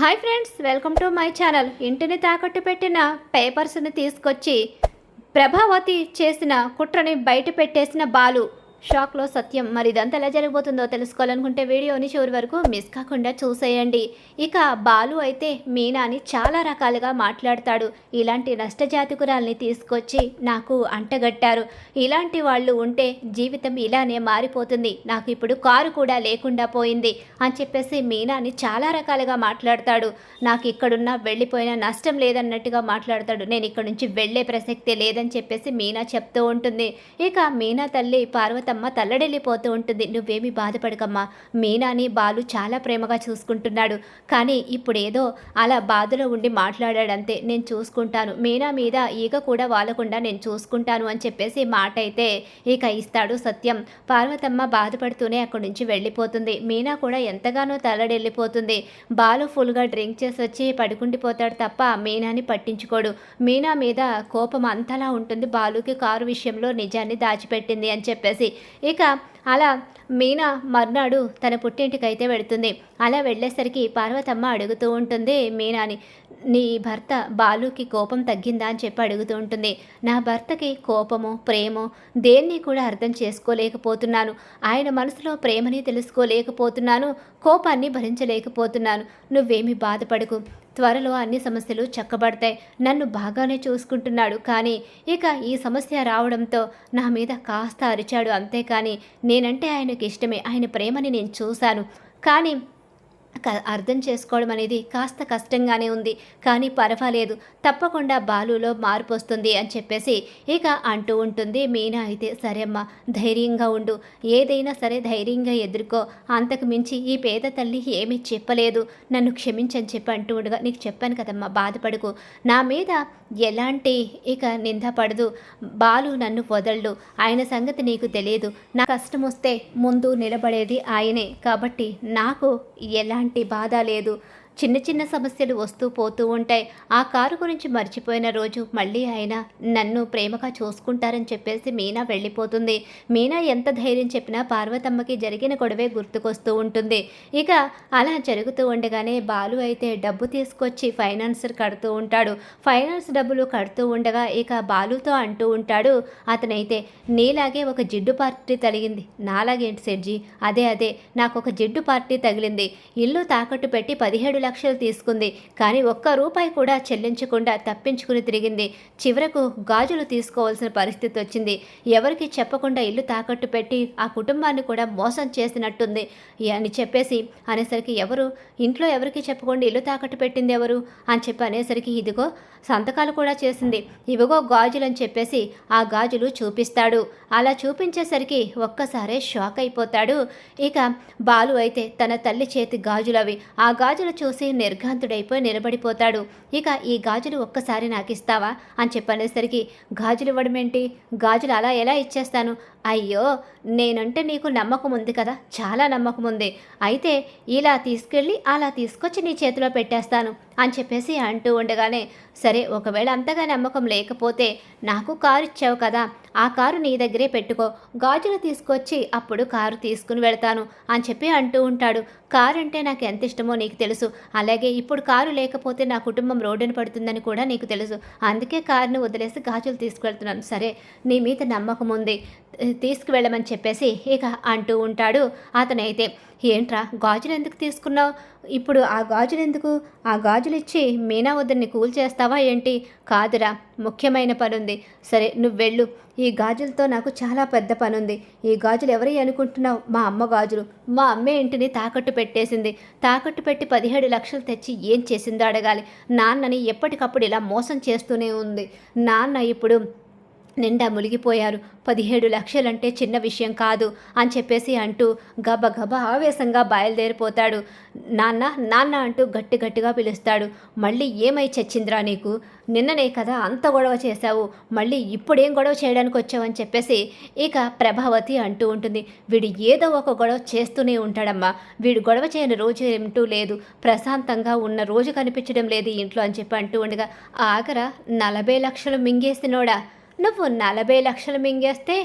Hi friends welcome to my channel. ఇంటిని తాకట్టు పెట్టిన పేపర్స్ని తీసుకొచ్చి ప్రభావతి చేసిన కుట్రని బయట పెట్టేసిన బాలు. షాక్లో సత్యం. మరి ఇదంతా ఎలా జరగబోతుందో తెలుసుకోవాలనుకుంటే వీడియోని చివరి వరకు మిస్ కాకుండా చూసేయండి. ఇక బాలు అయితే మీనాని చాలా రకాలుగా మాట్లాడతాడు. ఇలాంటి నష్టజాతికురాల్ని తీసుకొచ్చి నాకు అంటగట్టారు. ఇలాంటి వాళ్ళు ఉంటే జీవితం ఇలానే మారిపోతుంది. నాకు ఇప్పుడు కారు కూడా లేకుండా పోయింది అని చెప్పేసి మీనాని చాలా రకాలుగా మాట్లాడతాడు. నాకు ఇక్కడున్న వెళ్ళిపోయిన నష్టం లేదన్నట్టుగా మాట్లాడతాడు. నేను ఇక్కడ నుంచి వెళ్ళే ప్రసక్తే లేదని చెప్పేసి మీనా చెప్తూ ఉంటుంది. ఇక మీనా తల్లి పార్వతి పార్వతమ్మ తల్లడిల్లిపోతూ ఉంటుంది. నువ్వేమీ బాధపడకమ్మా. మీనాని బాలు చాలా ప్రేమగా చూసుకుంటున్నాడు. కానీ ఇప్పుడేదో అలా బాధలో ఉండి మాట్లాడాడంతే. నేను చూసుకుంటాను. మీనా మీద ఈగ కూడా వాలకుండా నేను చూసుకుంటాను అని చెప్పేసి మాట అయితే ఇక ఇస్తాడు సత్యం. పార్వతమ్మ బాధపడుతూనే అక్కడి నుంచి వెళ్ళిపోతుంది. మీనా కూడా ఎంతగానో తల్లడెళ్ళిపోతుంది బాలు ఫుల్గా డ్రింక్ చేసి వచ్చి పడుకుండిపోతాడు తప్ప మీనాని పట్టించుకోడు. మీనా మీద కోపం అంతలా ఉంటుంది. బాలుకి కారు విషయంలో నిజాన్ని దాచిపెట్టింది అని చెప్పేసి ఇక అలా మీనా మర్నాడు తన పుట్టింటికైతే వెళుతుంది. అలా వెళ్ళేసరికి పార్వతమ్మ అడుగుతూ ఉంటుంది మీనాని నీ భర్త బాలుకి కోపం తగ్గిందా? అని చెప్పి అడుగుతూ ఉంటుంది. నా భర్తకి కోపము ప్రేమో దేన్ని కూడా అర్థం చేసుకోలేకపోతున్నాను. ఆయన మనసులో ప్రేమని తెలుసుకోలేకపోతున్నాను కోపాన్ని భరించలేకపోతున్నాను. నువ్వేమి బాధపడకు. త్వరలో అన్ని సమస్యలు చక్కబడతాయి. నన్ను బాగానే చూసుకుంటున్నాడు. కానీ ఇక ఈ సమస్య రావడంతో నా మీద కాస్త అరిచాడు. అంతేకాని నేనంటే ఆయనకి ఇష్టమే ఆయన ప్రేమని నేను చూశాను. కానీ అర్థం చేసుకోవడం అనేది కాస్త కష్టంగానే ఉంది. కానీ పర్వాలేదు. తప్పకుండా బాలులో మార్పు వస్తుంది అని చెప్పేసి ఇక అంటూ ఉంటుంది. మీనా అయితే సరే అమ్మా ధైర్యంగా ఉండు. ఏదైనా సరే ధైర్యంగా ఎదుర్కో. అంతకు మించి ఈ పేద తల్లి ఏమీ చెప్పలేదు. నన్ను క్షమించని చెప్పి అంటూ ఉండగా నీకు చెప్పాను కదమ్మా బాధపడుకు. నా మీద ఎలాంటి ఇక నింద పడదు. బాలు నన్ను వదలడు. ఆయన సంగతి నీకు తెలియదు. నా కష్టం వస్తే ముందు నిలబడేది ఆయనే. కాబట్టి నాకు ఎలాంటి బాధ లేదు. చిన్న చిన్న సమస్యలు వస్తూ పోతూ ఉంటాయి. ఆ కారు గురించి మర్చిపోయిన రోజు మళ్ళీ ఆయన నన్ను ప్రేమగా చూసుకుంటారని చెప్పేసి మీనా వెళ్ళిపోతుంది. మీనా ఎంత ధైర్యం చెప్పినా పార్వతమ్మకి జరిగిన గొడవే గుర్తుకొస్తూ ఉంటుంది. ఇక అలా జరుగుతూ ఉండగానే బాలు అయితే డబ్బు తీసుకొచ్చి ఫైనాన్సర్ కడుతూ ఉంటాడు. ఫైనాన్స్ డబ్బులు కడుతూ ఉండగా ఇక బాలుతో అంటూ ఉంటాడు అతనైతే నీలాగే ఒక జిడ్డు పార్టీ తగిలింది. నాలాగేంటి సెడ్జీ అదే అదే నాకు ఒక జిడ్డు పార్టీ తగిలింది. ఇల్లు తాకట్టు పెట్టి పదిహేడు లక్షలు తీసుకుంది. కానీ ఒక్క రూపాయి కూడా చెల్లించకుండా తప్పించుకుని తిరిగింది. చివరకు గాజులు తీసుకోవాల్సిన పరిస్థితి వచ్చింది. ఎవరికి చెప్పకుండా ఇల్లు తాకట్టు పెట్టి ఆ కుటుంబాన్ని కూడా మోసం చేసినట్టుంది అని చెప్పేసి అనేసరికి ఎవరు? ఇంట్లో ఎవరికి చెప్పకుండా ఇల్లు తాకట్టు పెట్టింది ఎవరు? అని చెప్పి అనేసరికి ఇదిగో సంతకాలు కూడా చేసింది. ఇవిగో గాజులు అని చెప్పేసి ఆ గాజులు చూపిస్తాడు. అలా చూపించేసరికి ఒక్కసారే షాక్ అయిపోతాడు. ఇక బాలు అయితే తన తల్లి చేతి గాజులు అవి ఆ గాజులు చూసి నిర్ఘాంతుడైపోయి నిలబడిపోతాడు. ఇక ఈ గాజులు ఒక్కసారి నాకు ఇస్తావా అని చెప్పనేసరికి గాజులు ఇవ్వడం ఏంటి గాజులు అలా ఎలా ఇచ్చేస్తాను? అయ్యో నేనంటే నీకు నమ్మకం ఉంది కదా? చాలా నమ్మకం ఉంది అయితే ఇలా తీసుకెళ్ళి అలా తీసుకొచ్చి నీ చేతిలో పెట్టేస్తాను. అని చెప్పేసి అంటూ ఉండగానే సరే ఒకవేళ అంతగా నమ్మకం లేకపోతే నాకు కారు ఇచ్చావు కదా ఆ కారు నీ దగ్గరే పెట్టుకో గాజులు తీసుకొచ్చి అప్పుడు కారు తీసుకుని వెళ్తాను అని చెప్పి అంటూ ఉంటాడు. కారు అంటే నాకు ఎంత ఇష్టమో నీకు తెలుసు. అలాగే ఇప్పుడు కారు లేకపోతే నా కుటుంబం రోడ్డున పడుతుందని కూడా నీకు తెలుసు. అందుకే కారుని వదిలేసి గాజులు తీసుకువెళ్తున్నాను సరే నీ మీద నమ్మకం ఉంది తీసుకువెళ్ళమని చెప్పేసి ఇక అంటూ ఉంటాడు అతనైతే. ఏంట్రా గాజులు ఎందుకు తీసుకున్నావు? ఇప్పుడు ఆ గాజులు ఎందుకు? ఆ గాజు ఇచ్చి మీనా వద్దని కూల్ చేస్తావా ఏంటి? కాదురా ముఖ్యమైన పనుంది. సరే నువ్వు వెళ్ళు ఈ గాజులతో నాకు చాలా పెద్ద పనుంది. ఈ గాజులు ఎవరి అనుకుంటున్నావు? మా అమ్మ గాజులు. మా అమ్మే ఇంటిని తాకట్టు పెట్టేసింది. తాకట్టు పెట్టి పదిహేడు లక్షలు తెచ్చి ఏం చేసిందో అడగాలి. నాన్నని ఎప్పటికప్పుడు ఇలా మోసం చేస్తూనే ఉంది. నాన్న ఇప్పుడు నిండా మునిగిపోయారు. పదిహేడు లక్షలంటే చిన్న విషయం కాదు అని చెప్పేసి అంటూ గబగబ ఆవేశంగా బయలుదేరిపోతాడు. నాన్న నాన్న అంటూ గట్టి గట్టిగా పిలుస్తాడు. మళ్ళీ ఏమై చచ్చిందిరా నీకు? నిన్ననే కదా అంత గొడవ చేశావు. మళ్ళీ ఇప్పుడేం గొడవ చేయడానికి వచ్చావని చెప్పేసి ఇక ప్రభావతి అంటూ ఉంటుంది. వీడు ఏదో ఒక గొడవ చేస్తూనే ఉంటాడమ్మా. వీడు గొడవ చేయని రోజు ఏమిటూ లేదు. ప్రశాంతంగా ఉన్న రోజు కనిపించడం లేదు ఇంట్లో అని చెప్పి అంటూ ఉండగా ఆఖర నలభై లక్షలు మింగేసినోడా? నువ్వు నలభై లక్షలు మింగేస్తే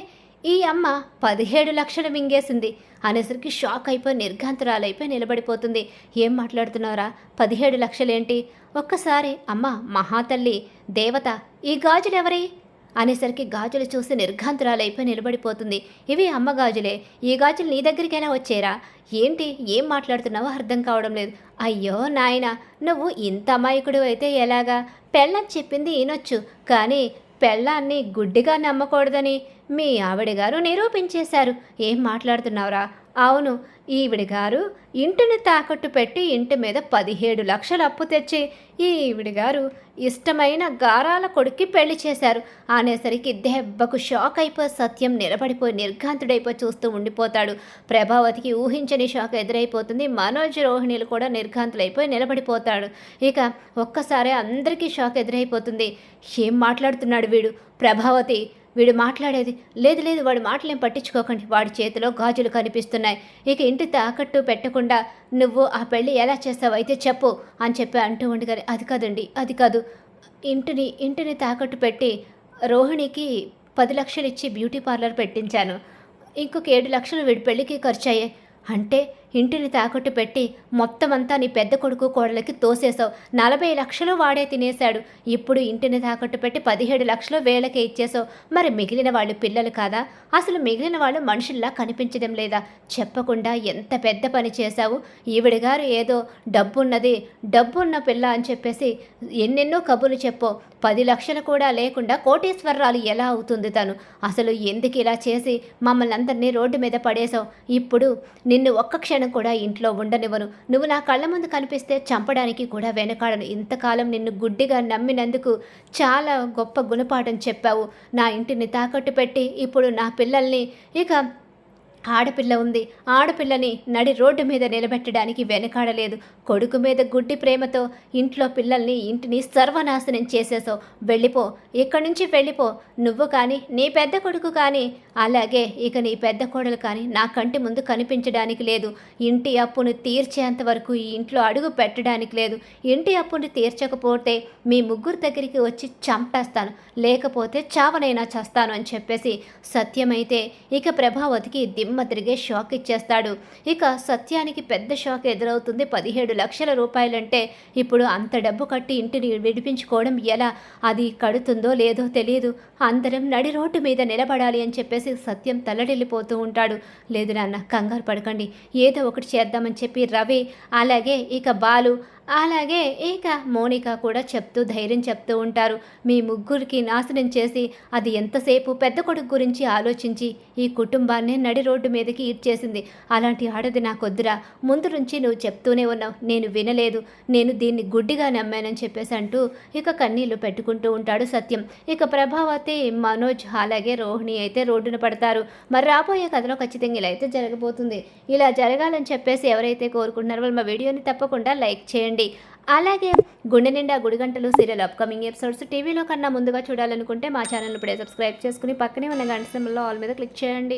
ఈ అమ్మ పదిహేడు లక్షలు మింగేసింది. అనేసరికి షాక్ అయిపోయి నిర్ఘాంతురాలైపోయి నిలబడిపోతుంది. ఏం మాట్లాడుతున్నారా పదిహేడు లక్షలేంటి? ఒక్కసారి అమ్మ మహాతల్లి దేవత ఈ గాజులు ఎవరి అనేసరికి గాజులు చూసి నిర్ఘాంతురాలైపోయి నిలబడిపోతుంది. ఇవి అమ్మ గాజులే. ఈ గాజులు నీ దగ్గరికి ఎలా వచ్చేరా ఏంటి? ఏం మాట్లాడుతున్నావో అర్థం కావడం లేదు. అయ్యో నాయన నువ్వు ఇంత అమాయకుడు అయితే ఎలాగా? పెళ్ళని చెప్పింది ఈనొచ్చు. కానీ పెళ్ళాన్ని గుడ్డిగా నమ్మకూడదని మీ ఆవిడ గారు నిరూపించేశారు. ఏం మాట్లాడుతున్నావురా? అవును ఈవిడ గారు ఇంటిని తాకట్టు పెట్టి ఇంటి మీద పదిహేడు లక్షలు అప్పు తెచ్చి ఈవిడ గారు ఇష్టమైన గారాల కొడుక్కి పెళ్ళి చేశారు. అనేసరికి దెబ్బకు షాక్ అయిపోయి సత్యం నిలబడిపోయి నిర్ఘాంతుడైపోయి చూస్తూ ఉండిపోతాడు. ప్రభావతికి ఊహించని షాక్ ఎదురైపోతుంది. మనోజ్ రోహిణిలు కూడా నిర్ఘాంతులైపోయి నిలబడిపోతాడు. ఇక ఒక్కసారి అందరికీ షాక్ ఎదురైపోతుంది. ఏం మాట్లాడుతున్నాడు వీడు? ప్రభావతి వీడు మాట్లాడేది లేదు లేదు వాడి మాటలేం పట్టించుకోకండి. వాడి చేతిలో గాజులు కనిపిస్తున్నాయి. ఇక ఇంటి తాకట్టు పెట్టకుండా నువ్వు ఆ పెళ్ళి ఎలా చేస్తావు అయితే చెప్పు అని చెప్పి అంటూ ఉండగానే అది కాదండి అది కాదు. ఇంటిని ఇంటిని తాకట్టు పెట్టి రోహిణికి పది లక్షలు ఇచ్చి బ్యూటీ పార్లర్ పెట్టించాను. ఇంకొక ఏడు లక్షలు వీడి పెళ్ళికి ఖర్చు అయ్యాయి అంటే ఇంటిని తాకట్టు పెట్టి మొత్తం అంతా నీ పెద్ద కొడుకు కోడలకి తోసేసావు నలభై లక్షలు వాడే తినేశాడు. ఇప్పుడు ఇంటిని తాకట్టు పెట్టి పదిహేడు లక్షలు వేలకే ఇచ్చేసావు మరి మిగిలిన వాళ్ళు పిల్లలు కాదా? అసలు మిగిలిన వాళ్ళు మనుషుల్లా కనిపించడం లేదా? చెప్పకుండా ఎంత పెద్ద పని చేశావు? ఈవిడ గారు ఏదో డబ్బున్నది డబ్బున్న పిల్ల అని చెప్పేసి ఎన్నెన్నో కబుర్లు చెప్పో. పది లక్షలు కూడా లేకుండా కోటేశ్వరరాలు ఎలా అవుతుంది తను? అసలు ఎందుకు ఇలా చేసి మమ్మల్ని అందరినీ రోడ్డు మీద పడేశావు? ఇప్పుడు నిన్ను ఒక్క క్షణం కూడా ఇంట్లో ఉండనివ్వను. నువ్వు నా కళ్ళ ముందు కనిపిస్తే చంపడానికి కూడా వెనకాడను. ఇంతకాలం నిన్ను గుడ్డిగా నమ్మినందుకు చాలా గొప్ప గుణపాఠం చెప్పావు. నా ఇంటిని తాకట్టు పెట్టి ఇప్పుడు నా పిల్లల్ని ఇక ఆడపిల్ల ఉంది. ఆడపిల్లని నడి రోడ్డు మీద నిలబెట్టడానికి వెనకాడలేదు. కొడుకు మీద గుడ్డి ప్రేమతో ఇంట్లో పిల్లల్ని ఇంటిని సర్వనాశనం చేసేసావు వెళ్ళిపో. ఇక్కడి నుంచి వెళ్ళిపో. నువ్వు కానీ నీ పెద్ద కొడుకు కానీ. అలాగే ఇక నీ పెద్ద కోడలు కానీ నా కంటి ముందు కనిపించడానికి లేదు. ఇంటి అప్పును తీర్చేంత వరకు ఈ ఇంట్లో అడుగు పెట్టడానికి లేదు. ఇంటి అప్పుని తీర్చకపోతే మీ ముగ్గురు దగ్గరికి వచ్చి చంపేస్తాను. లేకపోతే చావనైనా చేస్తాను అని చెప్పేసి సత్యమైతే ఇక ప్రభావతికి దిమ్మ తిరిగే షాక్ ఇచ్చేస్తాడు. ఇక సత్యానికి పెద్ద షాక్ ఎదురవుతుంది. పదిహేడు లక్షల రూపాయలంటే ఇప్పుడు అంత డబ్బు కట్టి ఇంటిని విడిపించుకోవడం ఎలా? అది కడుతుందో లేదో తెలియదు అందరం నడి రోడ్డు మీద నిలబడాలి అని చెప్పేసి సత్యం తల్లడిల్లిపోతూ ఉంటాడు. లేదు నాన్న కంగారు పడకండి. ఏదో ఒకటి చేద్దామని చెప్పి రవి అలాగే ఇక బాలు అలాగే ఇక మోనిక కూడా చెప్తూ ధైర్యం చెప్తూ ఉంటారు. మీ ముగ్గురికి నాశనం చేసి అది ఎంతసేపు పెద్ద కొడుకు గురించి ఆలోచించి ఈ కుటుంబాన్ని నడి రోడ్డు మీదకి ఈడ్చేసింది. అలాంటి ఆడది నాకొద్దురా ముందు నుంచి నువ్వు చెప్తూనే ఉన్నావు. నేను వినలేదు. నేను దీన్ని గుడ్డిగా నమ్మానని చెప్పేసి అంటూ ఇక కన్నీళ్ళు పెట్టుకుంటూ ఉంటాడు సత్యం. ఇక ప్రభావతి మనోజ్ అలాగే రోహిణి అయితే రోడ్డున పడతారు. మరి రాబోయే కథలో ఖచ్చితంగా ఇలా అయితే జరగబోతుంది. ఇలా జరగాలని చెప్పేసి ఎవరైతే కోరుకుంటున్నారో వాళ్ళు మా వీడియోని తప్పకుండా లైక్ చేయండి. చేయండి అలాగే గుండె నిండా గుడిగంటలు సీరియల్ అప్కమింగ్ ఎపిసోడ్స్ టీవీలో కన్నా ముందుగా చూడాలనుకుంటే మా ఛానల్ ఇప్పుడే సబ్స్క్రైబ్ చేసుకుని పక్కనే ఉన్న గంట సింబల్లో ఆల్ మీద క్లిక్ చేయండి.